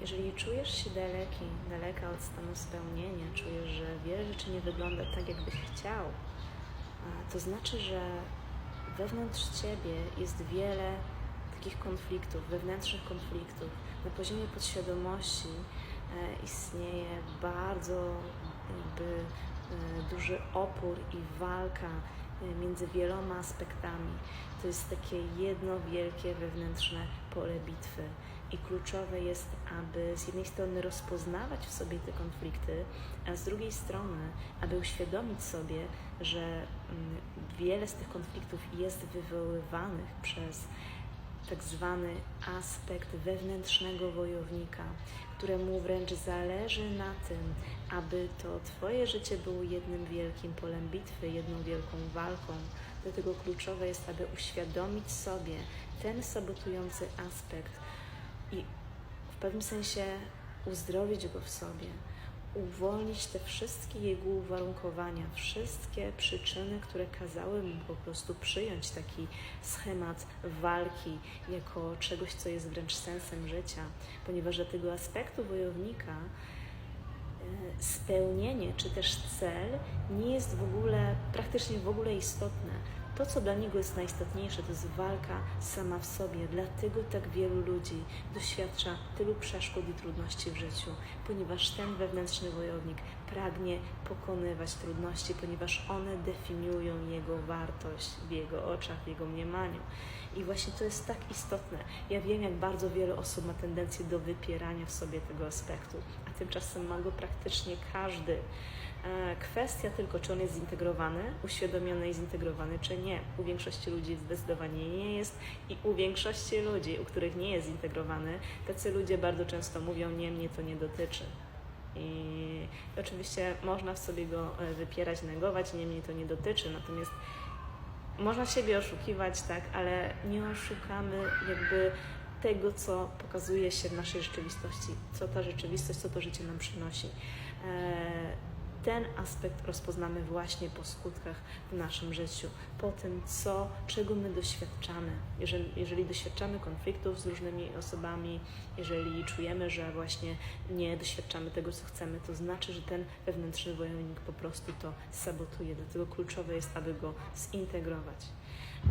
jeżeli czujesz się daleki, daleka od stanu spełnienia, czujesz, że wiele rzeczy nie wygląda tak, jakbyś chciał, to znaczy, że wewnątrz ciebie jest wiele takich konfliktów, wewnętrznych konfliktów. Na poziomie podświadomości e, istnieje bardzo jakby e, duży opór i walka między wieloma aspektami. To jest takie jedno wielkie wewnętrzne pole bitwy. I kluczowe jest, aby z jednej strony rozpoznawać w sobie te konflikty, a z drugiej strony, aby uświadomić sobie, że mm, wiele z tych konfliktów jest wywoływanych przez tak zwany aspekt wewnętrznego wojownika, któremu wręcz zależy na tym, aby to Twoje życie było jednym wielkim polem bitwy, jedną wielką walką. Dlatego kluczowe jest, aby uświadomić sobie ten sabotujący aspekt i w pewnym sensie uzdrowić go w sobie, uwolnić te wszystkie jego uwarunkowania, wszystkie przyczyny, które kazały mu po prostu przyjąć taki schemat walki jako czegoś, co jest wręcz sensem życia, ponieważ dla tego aspektu wojownika e, spełnienie czy też cel nie jest w ogóle, praktycznie w ogóle istotne. To, co dla niego jest najistotniejsze, to jest walka sama w sobie. Dlatego tak wielu ludzi doświadcza tylu przeszkód i trudności w życiu, ponieważ ten wewnętrzny wojownik pragnie pokonywać trudności, ponieważ one definiują jego wartość w jego oczach, w jego mniemaniu. I właśnie to jest tak istotne. Ja wiem, jak bardzo wiele osób ma tendencję do wypierania w sobie tego aspektu, a tymczasem ma go praktycznie każdy. E, Kwestia tylko, czy on jest zintegrowany, uświadomiony i zintegrowany, czy nie. U większości ludzi zdecydowanie nie jest i u większości ludzi, u których nie jest zintegrowany, tacy ludzie bardzo często mówią, nie, mnie to nie dotyczy. I oczywiście można w sobie go e, wypierać, negować, nie, mnie to nie dotyczy, natomiast można siebie oszukiwać, tak, ale nie oszukamy jakby tego, co pokazuje się w naszej rzeczywistości, co ta rzeczywistość, co to życie nam przynosi. E, ten aspekt rozpoznamy właśnie po skutkach w naszym życiu, po tym, co, czego my doświadczamy. Jeżeli, jeżeli doświadczamy konfliktów z różnymi osobami, jeżeli czujemy, że właśnie nie doświadczamy tego, co chcemy, to znaczy, że ten wewnętrzny wojownik po prostu to sabotuje. Dlatego kluczowe jest, aby go zintegrować.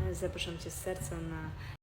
E, Zapraszam Cię z serca na